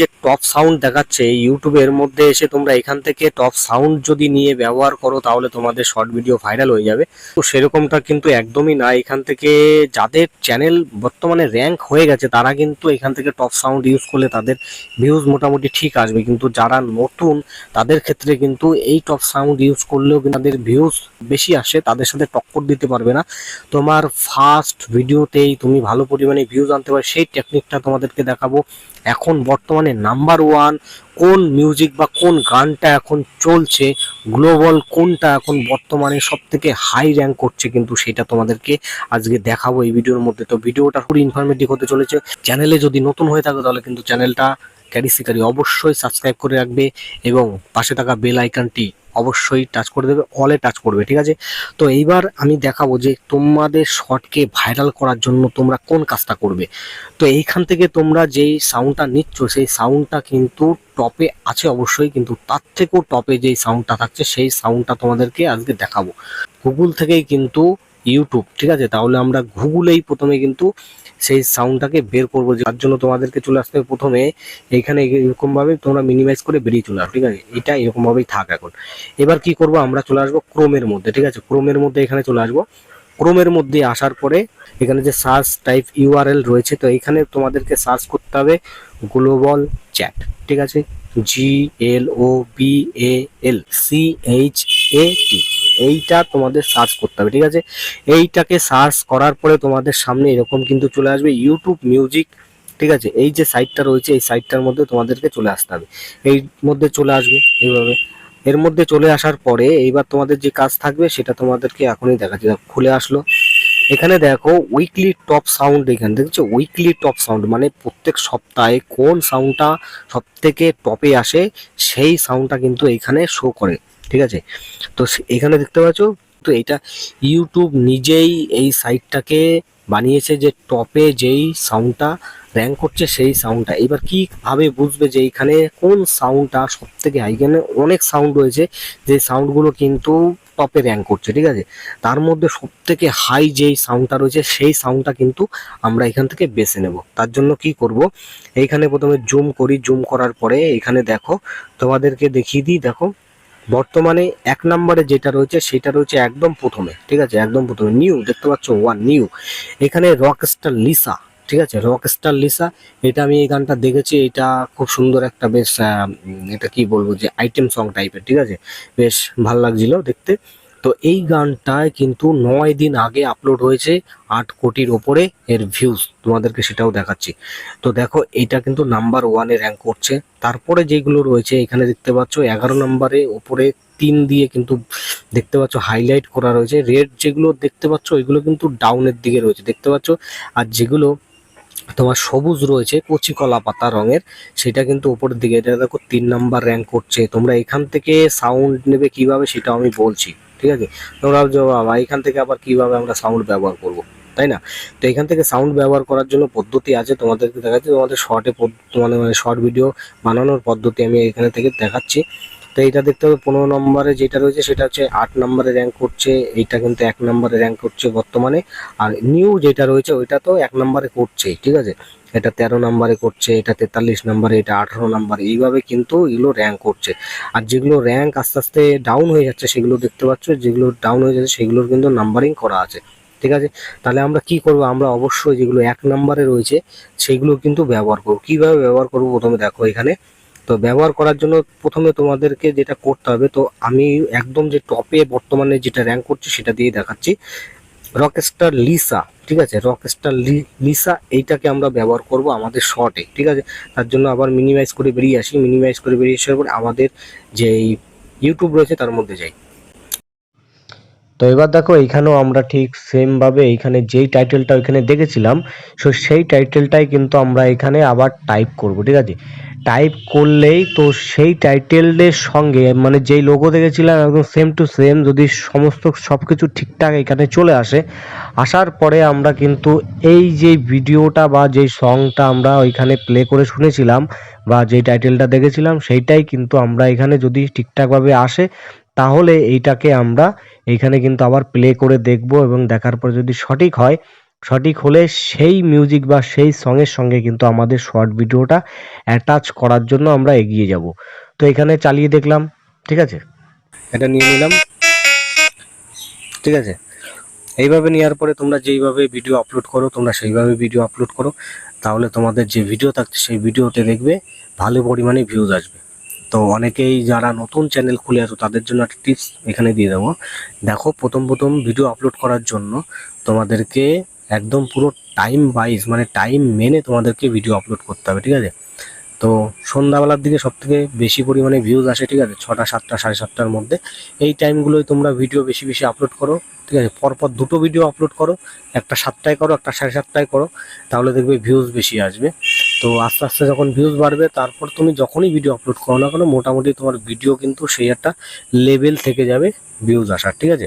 যে top sound দেখাচ্ছে ইউটিউবের মধ্যে এসে তোমরা এখান থেকে টপ সাউন্ড যদি নিয়ে ব্যবহার করো, তাহলে তোমাদের শর্ট ভিডিও ভাইরাল হয়ে যাবে। তো সেরকমটা কিন্তু একদমই না। এখান থেকে যাদের চ্যানেল বর্তমানে র্যাঙ্ক হয়ে গেছে, তারা কিন্তু এখান থেকে টপ সাউন্ড ইউজ করলে তাদের ভিউজ মোটামুটি ঠিক আসবে। কিন্তু যারা নতুন, তাদের ক্ষেত্রে কিন্তু এই টপ সাউন্ড ইউজ করলেও তাদের ভিউজ বেশি আসে, তাদের সাথে টক্কর দিতে পারবে না। তোমার ফার্স্ট ভিডিওতেই তুমি ভালো পরিমাণে ভিউজ আনতে পারো সেই টেকনিকটা তোমাদেরকে দেখাবো। এখন বর্তমানে নাম্বার ওয়ান কোন মিউজিক বা কোন গানটা এখন চলছে গ্লোবাল কোনটা এখন বর্তমানে সব থেকে হাই র্যাঙ্ক করছে কিন্তু সেটা তোমাদেরকে আজকে দেখাবো এই ভিডিওর মধ্যে। তো ভিডিওটা পুরো ইনফরমেটিভ হতে চলেছে। চ্যানেলে যদি নতুন হয়ে থাকে তাহলে কিন্তু চ্যানেলটা ক্যারি শিকারি অবশ্যই সাবস্ক্রাইব করে রাখবে এবং পাশে থাকা বেল আইকনটি অবশ্যই টাচ করে দেবে অলে টাচ করবে, ঠিক আছে? তো এইবার আমি দেখাবো যে তোমাদের শর্টকে ভাইরাল করার জন্য তোমরা কোন কাজটা করবে। তো এইখান থেকে তোমরা যেই সাউন্ডটা নিচ্ছ, সেই সাউন্ডটা কিন্তু টপে আছে অবশ্যই, কিন্তু তার থেকেও টপে যেই সাউন্ডটা থাকছে, সেই সাউন্ডটা তোমাদেরকে আজকে দেখাবো। গুগল থেকেই কিন্তু ইউটিউব ঠিক আছে? তাহলে আমরা গুগলেই প্রথমে কিন্তু সেই সাউন্ডটাকে বের করব। যার জন্য তোমাদেরকে চলে আসতে হবে প্রথমে। এইখানে এরকম ভাবে তোমরা মিনিমাইজ করে বেরিয়ে চলে আসো ঠিক আছে? এটা এরকমভাবেই থাক এখন। এবার কি করব? আমরা চলে আসব ক্রোমের মধ্যে, ঠিক আছে? ক্রোমের মধ্যে এখানে চলে আসব। ক্রোমের মধ্যে আসার পরে এখানে যে সার্চ টাইপ ইউআরএল রয়েছে, তো এখানে তোমাদেরকে সার্চ করতে হবে গ্লোবাল চ্যাট ঠিক আছে? G L O B A L C H A T এইটা তোমাদের সার্চ করতে হবে ঠিক আছে? এইটাকে সার্চ করার পরে তোমাদের সামনে এরকম কিন্তু চলে আসবে ইউটিউব মিউজিক ঠিক আছে? এই যে সাইটটা রয়েছে এই সাইটটার মধ্যে তোমাদেরকে চলে আসতে হবে। এই মধ্যে চলে আসবে এইভাবে। এর মধ্যে চলে আসার পরে এইবার তোমাদের যে কাজ থাকবে সেটা তোমাদেরকে এখনই দেখাচ্ছি। দেখো, খুলে আসলো। এখানে দেখো উইকলি টপ সাউন্ড এখানে দেখছ? উইকলি টপ সাউন্ড মানে প্রত্যেক সপ্তাহে কোন সাউন্ডটা সব থেকে টপে আসে সেই সাউন্ডটা কিন্তু এখানে শো করে। ঠিক আছে? তো এখানে দেখতে পাচ্ছ, তো এটা ইউটিউব নিজেই এই সাইটটাকে বানিয়েছে যে টপে যেই সাউন্ডটা র্যাঙ্ক করছে সেই সাউন্ডটা এবার কীভাবে বুঝবে যে এখানে কোন সাউন্ডটা সব থেকে হাই এখানে অনেক সাউন্ড রয়েছে, যে সাউন্ডগুলো কিন্তু টপে র্যাঙ্ক করছে, ঠিক আছে? তার মধ্যে সব থেকে হাই যেই সাউন্ডটা রয়েছে, সেই সাউন্ডটা কিন্তু আমরা এখান থেকে বেছে নেব। তার জন্য কি করব? এইখানে প্রথমে জুম করি। জুম করার পরে এখানে দেখো, তোমাদেরকে দেখিয়ে দিই। দেখো বর্তমানে এক নম্বরে যেটা রয়েছে সেটা রয়েছে একদম প্রথমে, ঠিক আছে? একদম প্রথমে নিউ, দেখতে পাচ্ছ ওয়ান নিউ এখানে রক রকস্টার লিসা ঠিক আছে? রক রকস্টার লিসা এটা আমি এই গানটা দেখেছি, এটা খুব সুন্দর একটা বেশ এটা কি বলব যে আইটেম সং টাইপের ঠিক আছে? বেশ ভালো লাগছিল দেখতে। তো এই গানটায় কিন্তু নয় দিন আগে আপলোড হয়েছে আট কোটির ওপরে এর ভিউজ তোমাদেরকে সেটাও দেখাচ্ছি। তো দেখো, এটা কিন্তু নাম্বার ওয়ানে র্যাঙ্ক করছে। তারপরে যেগুলো রয়েছে, এখানে দেখতে পাচ্ছ এগারো নম্বরে ওপরে তিন দিয়ে কিন্তু দেখতে পাচ্ছ হাইলাইট করা রয়েছে। রেড যেগুলো দেখতে পাচ্ছ, ওইগুলো কিন্তু ডাউনের দিকে রয়েছে। দেখতে পাচ্ছ? আর যেগুলো তোমার সবুজ রয়েছে কচি কলা পাতা রঙের, সেটা কিন্তু উপরের দিকে। এটা দেখো, তিন নাম্বার র্যাঙ্ক করছে। তোমরা এখান থেকে সাউন্ড নেবে কীভাবে সেটা আমি বলছি। ঠিক আছে? তোমরা ভাবছ, বাবা এখান থেকে আবার কীভাবে আমরা সাউন্ড ব্যবহার করব? তাই না? তো এখান থেকে সাউন্ড ব্যবহার করার জন্য পদ্ধতি আছে তোমাদেরকে দেখাচ্ছি। তোমাদের শর্টে মানে শর্ট ভিডিও বানানোর পদ্ধতি আমি এখানে থেকে দেখাচ্ছি। তো এটা দেখতে হবে পনেরো নম্বরে যেটা রয়েছে সেটা হচ্ছে আট নম্বরে র্যাঙ্ক করছে, এইটা কিন্তু এক নম্বরে র্যাঙ্ক করছে বর্তমানে। আর নিউ যেটা রয়েছে ওইটা তো এক নম্বরে করছেই ঠিক আছে? এটা তেরো নম্বরে করছে, এটা তেতাল্লিশ নম্বরে, এটা আঠারো নম্বরে, এইভাবে কিন্তু এগুলো র্যাঙ্ক করছে। আর যেগুলো র্যাঙ্ক আস্তে আস্তে ডাউন হয়ে যাচ্ছে সেগুলো দেখতে পাচ্ছ, যেগুলো ডাউন হয়ে যাচ্ছে সেগুলোর কিন্তু নাম্বারিং করা আছে, ঠিক আছে? তাহলে আমরা কি করব? আমরা অবশ্যই যেগুলো এক নম্বরে রয়েছে সেগুলো কিন্তু ব্যবহার করব। কীভাবে ব্যবহার করব? প্রথমে দেখো এখানে। তো ব্যবহার করার জন্য প্রথমে তোমাদেরকে যেটা করতে হবে, তো আমি একদম যে টপে বর্তমানে যেটা র্যাঙ্ক করছি সেটা দিয়ে দেখাচ্ছি। রকস্টার লিসা ঠিক আছে? রকস্টার লিসা এইটাকে আমরা ব্যবহার করব আমাদের শর্টে ঠিক আছে? তার জন্য আবার মিনিমাইজ করে বেরিয়ে আসি। মিনিমাইজ করে বেরিয়ে আসার পর আমাদের যে ইউটিউব রয়েছে তার মধ্যে যাই। তো এবার দেখো, এইখানেও আমরা ঠিক সেম ভাবে এইখানে যেই টাইটেলটা ওইখানে দেখেছিলাম সো সেই টাইটেলটাই কিন্তু আমরা এখানে আবার টাইপ করব, ঠিক আছে? টাইপ করলেই তো সেই টাইটেলের সঙ্গে মানে যেই লোগো দেখেছিলাম একদম সেম টু সেম যদি সমস্ত সব কিছু ঠিকঠাক এখানে চলে আসে, আসার পরে আমরা কিন্তু এই যে ভিডিওটা বা যেই সংটা আমরা ওইখানে প্লে করে শুনেছিলাম, বা যেই টাইটেলটা দেখেছিলাম, সেইটাই কিন্তু আমরা এখানে যদি ঠিকঠাকভাবে আসে, তাহলে এইটাকে আমরা এইখানে কিন্তু আবার প্লে করে দেখব এবং দেখার পর যদি সঠিক হয়, সঠিক হলে সেই মিউজিক বা সেই সঙের সঙ্গে কিন্তু আমাদের শর্ট ভিডিওটা অ্যাটাচ করার জন্য আমরা এগিয়ে যাব। তো এখানে চালিয়ে দেখলাম, ঠিক আছে? এটা নিয়ে নিলাম, ঠিক আছে? এইভাবে নেওয়ার পরে তোমরা যেইভাবে ভিডিও আপলোড করো, তোমরা সেইভাবে ভিডিও আপলোড করো। তাহলে তোমাদের যে ভিডিও থাকছে সেই ভিডিওতে দেখবে, ভালো পরিমাণে ভিউজ আসবে। তো অনেকেই যারা নতুন চ্যানেল খুলে আছো, তাদের জন্য একটা টিপস এখানে দিয়ে দেবো। দেখো, প্রথম প্রথম ভিডিও আপলোড করার জন্য তোমাদেরকে একদম পুরো টাইম ওয়াইজ মানে টাইম মেনে তোমাদেরকে ভিডিও আপলোড করতে হবে, ঠিক আছে? তো সন্ধ্যাবেলার দিকে সব থেকে বেশি পরিমাণে ভিউজ আসে, ঠিক আছে? ছটা, সাতটা, সাড়ে সাতটার মধ্যে। এই টাইমগুলোয় তোমরা ভিডিও বেশি বেশি আপলোড করো। ঠিক আছে, পরপর দুটো ভিডিও আপলোড করো, একটা সাতটায় করো, একটা সাড়ে সাতটায় করো, তাহলে দেখবে ভিউজ বেশি আসবে। তো আস্তে আস্তে যখন ভিউজ বাড়বে, তারপর তুমি যখনই ভিডিও আপলোড করো না কেন, মোটামুটি তোমার ভিডিও কিন্তু সেই একটা লেভেল থেকে যাবে ভিউজ আসার, ঠিক আছে?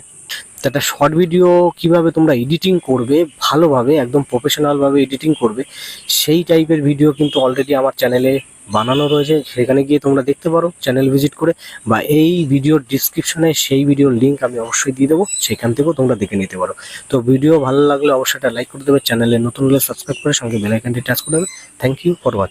একটা শর্ট ভিডিও কীভাবে তোমরা এডিটিং করবে, ভালোভাবে, একদম প্রফেশনালভাবে এডিটিং করবে, সেই টাইপের ভিডিও কিন্তু অলরেডি আমার চ্যানেলে বানানো রয়েছে, সেখানে গিয়ে তোমরা দেখতে পারো চ্যানেল ভিজিট করে, বা এই ভিডিওর ডিসক্রিপশনে সেই ভিডিওর লিঙ্ক আমি অবশ্যই দিয়ে দেবো, সেখান থেকেও তোমরা দেখে নিতে পারো। তো ভিডিও ভালো লাগলে অবশ্যই একটা লাইক করে দেবে চ্যানেলে নতুন হলে সাবস্ক্রাইব করে সঙ্গে বেলাইকানটি টাচ করে দেবে। Thank you for watching